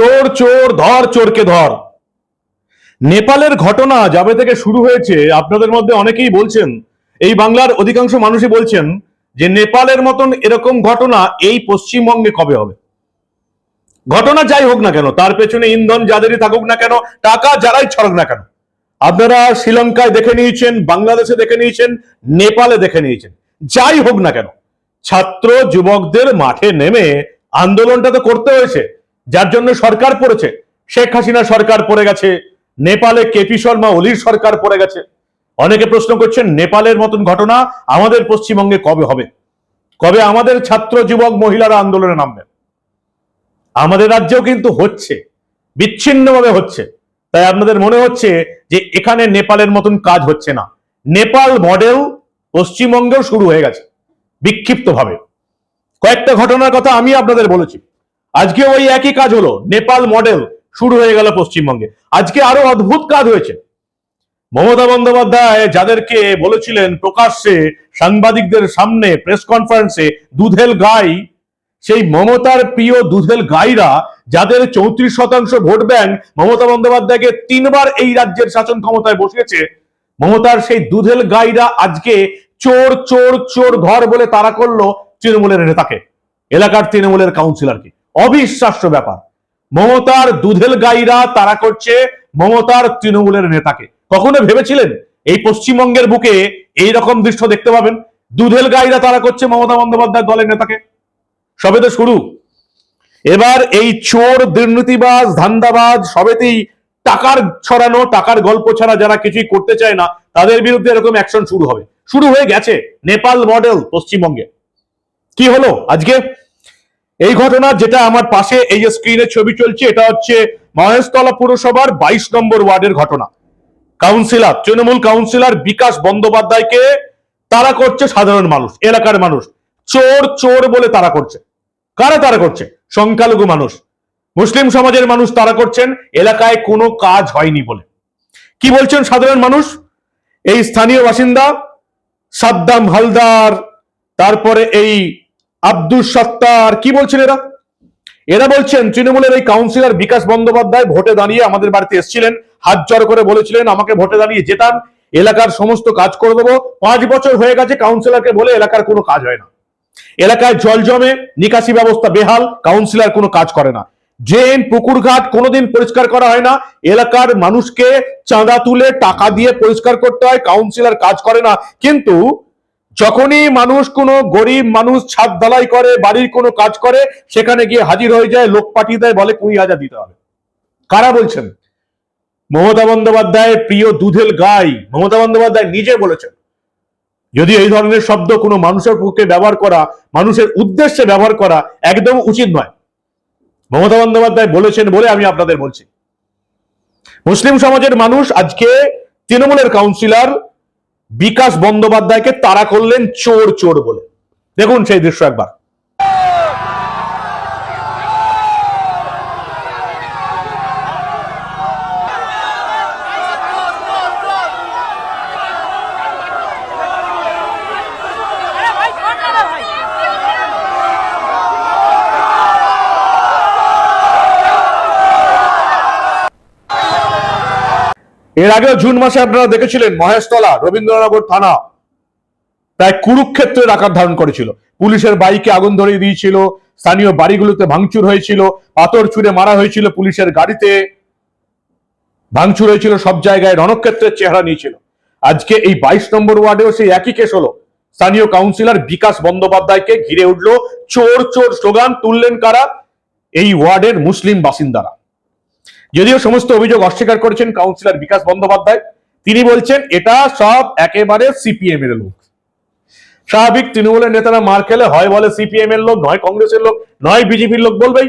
চোর চোর, ধর, চোরকে ধর। নেপালের ঘটনা যাবে থেকে শুরু হয়েছে, আপনাদের মধ্যে অনেকেই বলছেন, এই বাংলার অধিকাংশ মানুষই বলছেন যে নেপালের মতন এরকম ঘটনা এই পশ্চিমবঙ্গে কবে হবে। ঘটনা যাই হোক না কেন, তার পেছনে ইন্ধন যাদেরই থাকুক না কেন, টাকা যারাই ছড়ক না কেন। আপনারা শ্রীলঙ্কায় দেখে নিয়েছেন, বাংলাদেশে দেখে নিয়েছেন, নেপালে দেখে নিয়েছেন। যাই হোক না কেন, ছাত্র যুবকদের মাঠে নেমে আন্দোলনটা তো করতে হয়েছে। যার জন্য সরকার পড়েছে। শেখ হাসিনা সরকার পড়ে গেছে, নেপালে কেপি শর্মা ওলির সরকার পড়ে গেছে। অনেকে প্রশ্ন করছেন, নেপালের মতন ঘটনা আমাদের পশ্চিমবঙ্গে কবে হবে? কবে আমাদের ছাত্র যুবক মহিলারা আন্দোলনে নামবে? আমাদের রাজ্যেও কিন্তু হচ্ছে, বিচ্ছিন্নভাবে হচ্ছে। তাই আপনাদের মনে হচ্ছে যে এখানে নেপালের মতন কাজ হচ্ছে না। নেপাল মডেল পশ্চিমবঙ্গেও শুরু হয়ে গেছে, বিক্ষিপ্তভাবে। কয়েকটা ঘটনার কথা আমি আপনাদের বলেছি। আজকে ওই একই কাজ হলো। নেপাল মডেল শুরু হয়ে গেল পশ্চিমবঙ্গে। আজকে আরও অদ্ভুত কাজ হয়েছে। মমতা বন্দ্যোপাধ্যায় যাদেরকে বলেছিলেন প্রকাশ্যে সাংবাদিকদের সামনে প্রেস কনফারেন্সে দুধেল গাই, সেই মমতার প্রিয় দুধেল গাইরা যাদের চৌত্রিশ শতাংশ ভোট ব্যাংক মমতা বন্দ্যোপাধ্যায়কে তিনবার এই রাজ্যের শাসন ক্ষমতায় বসিয়েছে, মমতার সেই দুধেল গাইরা আজকে চোর চোর চোর ধর বলে তারা করল তৃণমূলের নেতাকে, এলাকার তৃণমূলের কাউন্সিলরকে অবিশ্বাস্য ব্যাপার। মমতার দুধেল গাইরা তারা করছে মমতার তৃণমূলের নেতাকে। কখনো ভেবেছিলেন এই পশ্চিমবঙ্গের বুকে এই রকম দৃশ্য দেখতে পাবেন? দুধেল গাইরা তারা করছে মমতা বন্দ্যোপাধ্যায় দলের নেতাকে। সবে তো শুরু। এবার এই চোর, দুর্নীতিবাজ, ধান্দাবাজ, সবেতেই টাকার ছড়ানো, টাকার গল্প ছাড়া যারা কিছুই করতে চায় না, তাদের বিরুদ্ধে এরকম অ্যাকশন শুরু হবে। শুরু হয়ে গেছে নেপাল মডেল পশ্চিমবঙ্গে। কি হলো আজকে? এই ঘটনা যেটা আমার পাশে এই যে স্ক্রিনে ছবি চলছে, এটা হচ্ছে মহেশতলা পুরসভার বাইশ নম্বর ওয়ার্ডের ঘটনা। কাউন্সিলর তৃণমূল কাউন্সিলর বিকাশ বন্দ্যোপাধ্যায়কে তারা করছে সাধারণ মানুষ, এলাকার মানুষ। চোর চোর বলে তারা করছে। কারা তারা করছে? সংখ্যালঘু মানুষ। মুসলিম সমাজের মানুষ তারা করছেন, এলাকায় কোনো কাজ হয়নি বলে। কি বলছেন সাধারণ মানুষ? এই স্থানীয় বাসিন্দা সাদ্দাম হালদার, তারপরে এই আব্দুল সত্তার, কি বলছেন এরা? এরা বলছেন, তৃণমূলের এই কাউন্সিলর বিকাশ বন্দ্যোপাধ্যায় ভোটে দাঁড়িয়ে আমাদের বাড়িতে এসেছিলেন, হাত জড় করে বলেছিলেন, আমাকে ভোটে দাঁড়িয়ে যেতাম এলাকার সমস্ত কাজ করে দেবো। পাঁচ বছর হয়ে গেছে কাউন্সিলরকে বলে এলাকার কোনো কাজ হয় না। এলাকায় জল জমে, নিকাশি ব্যবস্থা বেহাল কাউন্সিলর কোনো কাজ করে না। ড্রেন পুকুরঘাট কোনোদিন পরিষ্কার করা হয় না। এলাকার মানুষকে চাঁদা তুলে টাকা দিয়ে পরিষ্কার করতে হয় কাউন্সিলর কাজ করে না। কিন্তু যখনই মানুষ কোনো গরিব মানুষ ছাদ ঢালাই করে, বাড়ির কোনো কাজ করে, সেখানে গিয়ে হাজির হয়ে যায়, লোক পাঠিয়ে দেয়, বলে কুড়ি হাজার দিতে হবে। কারা বলছেন? মমতা বন্দ্যোপাধ্যায়ের প্রিয় দুধেল গাই মমতা বন্দ্যোপাধ্যায় নিজে বলেছেন, যদি এই ধরনের শব্দ কোনো মানুষের পক্ষে ব্যবহার করা, মানুষের উদ্দেশ্যে ব্যবহার করা একদম উচিত নয়। মমতা বন্দ্যোপাধ্যায় বলেছেন বলে আমি আপনাদের বলছি। মুসলিম সমাজের মানুষ আজকে তৃণমূলের কাউন্সিলর বিকাশ বন্দ্যোপাধ্যায়কে তারা করলেন চোর চোর বলে। দেখুন সেই দৃশ্য একবার। এর আগেও জুন মাসে আপনারা দেখেছিলেন মহেশতলা, রবীন্দ্রনগর থানা প্রায় কুরুক্ষেত্রের আকার ধারণ করেছিল। পুলিশের বাইকে আগুন ধরিয়ে দিয়েছিল, স্থানীয় বাড়িগুলোতে ভাঙচুর হয়েছিল, পাথর ছুঁড়ে মারা হয়েছিল পুলিশের গাড়িতে। ভাঙচুর হয়েছিল, সব জায়গায় রণক্ষেত্রের চেহারা নিয়েছিল। আজকে এই বাইশ নম্বর ওয়ার্ডেও সেই একই কেস হলো। স্থানীয় কাউন্সিলর বিকাশ বন্দ্যোপাধ্যায়কে ঘিরে উঠল, চোর চোর স্লোগান তুললেন কারা? এই ওয়ার্ডের মুসলিম বাসিন্দারা। যদিও সমস্ত অভিযোগ অস্বীকার করেছেন কাউন্সিলর বিকাশ বন্দ্যোপাধ্যায়, তিনি বলছেন এটা সব একেবারে সিপিএম এর লোক। স্বাভাবিক তৃণমূলের নেতারা মার খেলে হয় বলে সিপিএম এর লোক, নয় কংগ্রেসের লোক, নয় বিজেপির লোক বলবেই।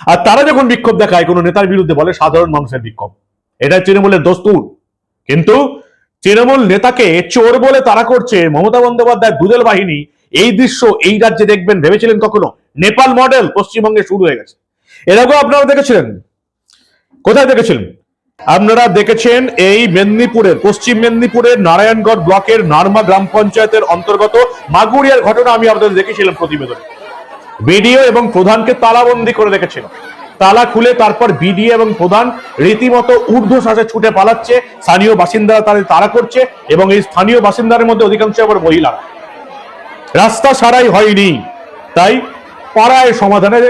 আর তারা যখন বিক্ষোভ দেখায়, কোনো নেতার বিরুদ্ধে বলে সাধারণ মানুষের বিক্ষোভ। এটা তৃণমূলের দস্তুর কিন্তু তৃণমূল নেতাকে চোর বলে তারা করছে মমতা বন্দ্যোপাধ্যায় দুদল বাহিনী, এই দৃশ্য এই রাজ্যে দেখবেন, ভেবেছিলেন কখনো? নেপাল মডেল পশ্চিমবঙ্গে শুরু হয়ে গেছে। এরকম আপনারা দেখেছিলেন কোথায় দেখেছিলেন? আপনারা দেখেছেন এই মেদিনীপুরের, পশ্চিম মেদিনীপুরের, নারায়ণগড় ব্লকের নারমা গ্রাম পঞ্চায়েতের অন্তর্গত মাগুরিয়ার ঘটনা আমি আপনাদের দেখেছিলাম প্রতিবেদনে। বিডিও এবং প্রধানকে তালাবন্দি করে রেখেছিল তালা খুলে তারপর বিডিও এবং প্রধান রীতিমতো ঊর্ধ্বশ্বাসে ছুটে পালাচ্ছে। স্থানীয় বাসিন্দারা তাদের তাড়া করছে এবং এই স্থানীয় বাসিন্দাদের মধ্যে অধিকাংশ আবার মহিলা রাস্তা সারাই হয়নি। তাই পাড়ায় সমাধানে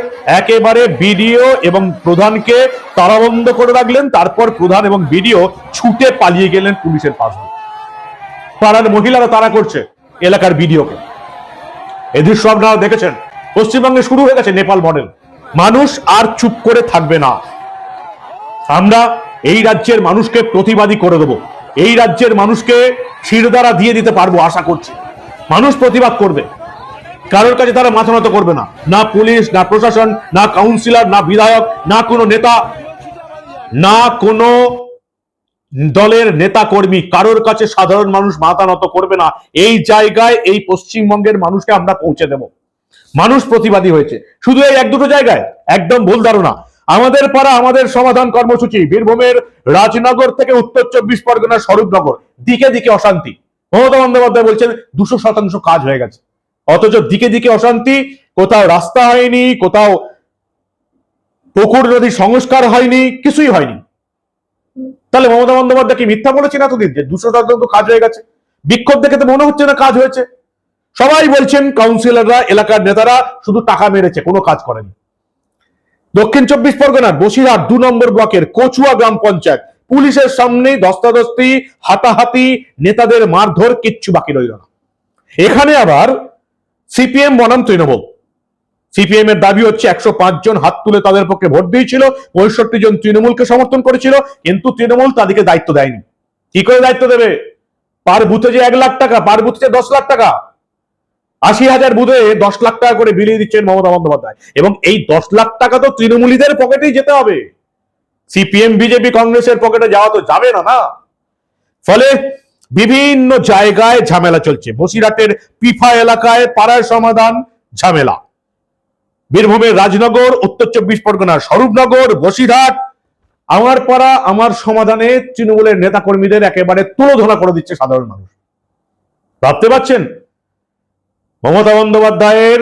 একেবারে বিডিও এবং প্রধানকে তারাবন্ধ করে রাখলেন, তারপর প্রধান এবং বিডিও ছুটে পালিয়ে গেলেন পুলিশের পাশ দিয়ে পাড়ার মহিলারা তারা করছে এলাকার বিডিওকে। এই দৃশ্য আপনারা দেখেছেন। পশ্চিমবঙ্গে শুরু হয়ে গেছে নেপাল মডেল। মানুষ আর চুপ করে থাকবে না। আমরা এই রাজ্যের মানুষকে প্রতিবাদী করে দেব। এই রাজ্যের মানুষকে শিরদারা দিয়ে দিতে পারব, আশা করছি। মানুষ প্রতিবাদ করবে। কারোর কাছে তারা মাথা নত করবে না। না পুলিশ, না প্রশাসন, না কাউন্সিলর না বিধায়ক, না কোনো নেতা, না কোনো দলের নেতা কর্মী কারোর কাছে সাধারণ মানুষ মাথা নত করবে না। এই জায়গায়, এই পশ্চিমবঙ্গের মানুষকে আমরা পৌঁছে দেব। মানুষ প্রতিবাদী হয়েছে। শুধু এই এক দুটো জায়গায়? একদম ভুল ধারণা। আমাদের পাড়া, আমাদের সমাধান কর্মসূচি, বীরভূমের রাজনগর থেকে উত্তর চব্বিশ পরগনার স্বরূপনগর। দিকে দিকে অশান্তি। মমতা বন্দ্যোপাধ্যায় বলছেন, দুশো শতাংশ কাজ হয়ে গেছে। অথচ দিকে দিকে অশান্তি, কোথাও রাস্তা হয়নি, কোথাও পুকুর নদী সংস্কার হয়নি, কিছুই হয়নি। তাহলে মমতা বন্দ্যোপাধ্যায় কি মিথ্যা বলেছেন এতদিন যে দুশো শতাংশ কাজ হয়ে গেছে? বিক্ষোভ দেখে তো মনে হচ্ছে না কাজ হয়েছে। সবাই বলছেন কাউন্সিলররা, এলাকার নেতারা শুধু টাকা মেরেছে, কোনো কাজ করেনি। দক্ষিণ চব্বিশ পরগনার বসিরহাট দু নম্বর ব্লকের কচুয়া গ্রাম পঞ্চায়েত, পুলিশের সামনে দস্তাদস্তি, হাতাহাতি, নেতাদের মারধর, কিচ্ছু বাকি রইল না। এখানে আবার সিপিএম বনাম তৃণমূল। সিপিএম এর দাবি হচ্ছে একশো পাঁচ জন হাত তুলে তাদের পক্ষে ভোট দিয়েছিল, পঁয়ষট্টি জন তৃণমূলকে সমর্থন করেছিল, কিন্তু তৃণমূল তাদেরকে দায়িত্ব দেয়নি। কি করে দায়িত্ব দেবে? পার বুথে যে এক লাখ টাকা, পার বুথে যে দশ লাখ টাকা। আশি হাজার বুধে দশ লাখ টাকা করে বিলিয়ে দিচ্ছেন মমতা বন্দ্যোপাধ্যায়। এবং এই দশ লাখ টাকা তো তৃণমূলীদের পকেটেই যেতে হবে। সিপিএম, বিজেপি, কংগ্রেসের পকেটে যাওয়া তো যাবে না না। ফলে বিভিন্ন জায়গায় ঝামেলা চলছে। বসিরহাটের পিফা এলাকায় পাড়ায় সমাধান, ঝামেলা। বীরভূমের রাজনগর, উত্তর চব্বিশ পরগনার স্বরূপনগর, বসিরহাট, আমার পাড়া, আমার সমাধানে তৃণমূলের নেতা কর্মীদের একেবারে তুলোধনা করে দিচ্ছে সাধারণ মানুষ। ভাবতে পারছেন? মমতা বন্দ্যোপাধ্যায়ের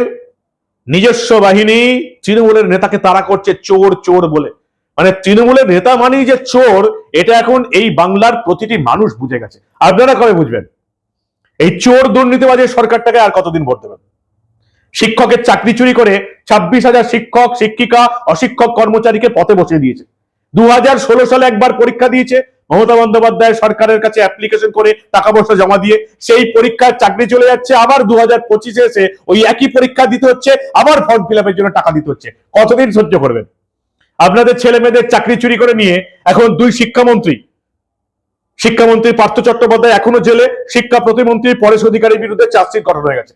নিজস্ব বাহিনী তৃণমূলের নেতাকে তারা করছে চোর চোর বলে। মানে তৃণমূলের নেতা মানেই যে চোর, এটা এখন এই বাংলার প্রতিটি মানুষ বুঝে গেছে। আপনারা কবে বুঝবেন? এই চোর দুর্নীতিবাজের সরকারটাকে আর কতদিন ভোট দেবেন? শিক্ষকের চাকরি চুরি করে ছাব্বিশ হাজার শিক্ষক, শিক্ষিকা, অশিক্ষক কর্মচারীকে পথে বসিয়ে দিয়েছে। দু হাজার ষোলো সালে একবার পরীক্ষা দিয়েছে। মমতা বন্দ্যোপাধ্যায় সরকারের কাছে অ্যাপ্লিকেশন করে টাকা পয়সা জমা দিয়ে সেই পরীক্ষার চাকরি চলে যাচ্ছে। আবার দু হাজার পঁচিশে এসে ওই একই পরীক্ষা দিতে হচ্ছে, আবার ফর্ম ফিল জন্য টাকা দিতে হচ্ছে। কতদিন সহ্য করবেন? আপনাদের ছেলে মেয়েদের চাকরি চুরি করে নিয়ে এখন দুই শিক্ষামন্ত্রী। শিক্ষামন্ত্রী পার্থ চট্টোপাধ্যায় এখনও জেলে, শিক্ষা প্রতিমন্ত্রী পরেশ অধিকারীর বিরুদ্ধে চার্জশিট গঠন হয়ে গেছে।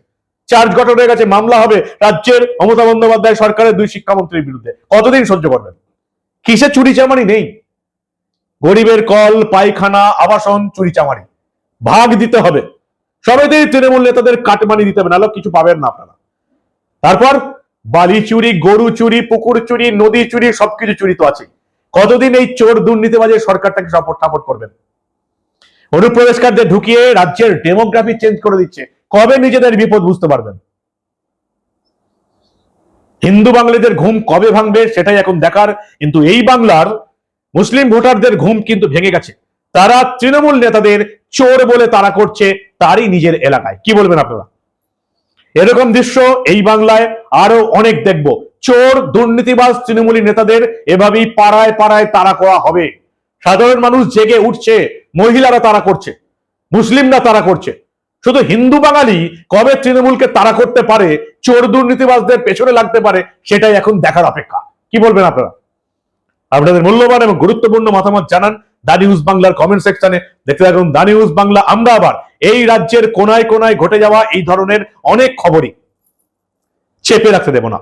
চার্জ গঠন হয়ে গেছে, মামলা হবে রাজ্যের মমতা বন্দ্যোপাধ্যায় সরকারের দুই শিক্ষামন্ত্রীর বিরুদ্ধে। কতদিন সহ্য করবেন? কিসে চুরি চামারি নেই? গরিবের কল, পায়খানা, আবাসন, চুরি চামারি। ভাগ দিতে হবে। সবেতেই তৃণমূল নেতাদের কাটমানি দিতে হবে, নাহলে কিছু পাবেন না আপনারা। তারপর বালি চুরি, গরু চুরি, পুকুর চুরি, নদী চুরি, সবকিছু চুরি তো আছে কতদিন এই চোর দুর্নীতিবাজের সরকারটাকে সাপোর্ট সাপোর্ট করবেন? অনুপ্রবেশকারদের ঢুকিয়ে রাজ্যের ডেমোগ্রাফি চেঞ্জ করে দিচ্ছে। কবে নিজেদের বিপদ বুঝতে পারবেন? হিন্দু বাঙালিদের ঘুম কবে ভাঙবে সেটাই এখন দেখার, কিন্তু এই বাংলার মুসলিম ভোটারদের ঘুম কিন্তু ভেঙে গেছে। তারা তৃণমূল নেতাদের চোর বলে তারা করছে তারই নিজের এলাকায়। কি বলবেন আপনারা? এরকম দৃশ্য এই বাংলায় আরও অনেক দেখব। চোর, দুর্নীতিবাজ তৃণমূলী নেতাদের এভাবেই পাড়ায় পাড়ায় তারা করা হবে। সাধারণ মানুষ জেগে উঠছে, মহিলারা তারা করছে, মুসলিমরা তারা করছে। শুধু হিন্দু বাঙালি কবে তৃণমূলকে তারা করতে পারে, চোর, দুর্নীতিবাজদের পেছনে লাগতে পারে, সেটাই এখন দেখার অপেক্ষা। কি বলবেন আপনারা? আপনাদের মূল্যবান এবং গুরুত্বপূর্ণ মতামত জানান দা নিউজ বাংলার কমেন্ট সেকশনে। দেখতে থাকুন দা নিউজ বাংলা, আমরা আবার এই রাজ্যের কোনায় কোনায় ঘটে যাওয়া এই ধরনের অনেক খবরই। চেপে রাখতে দেব না।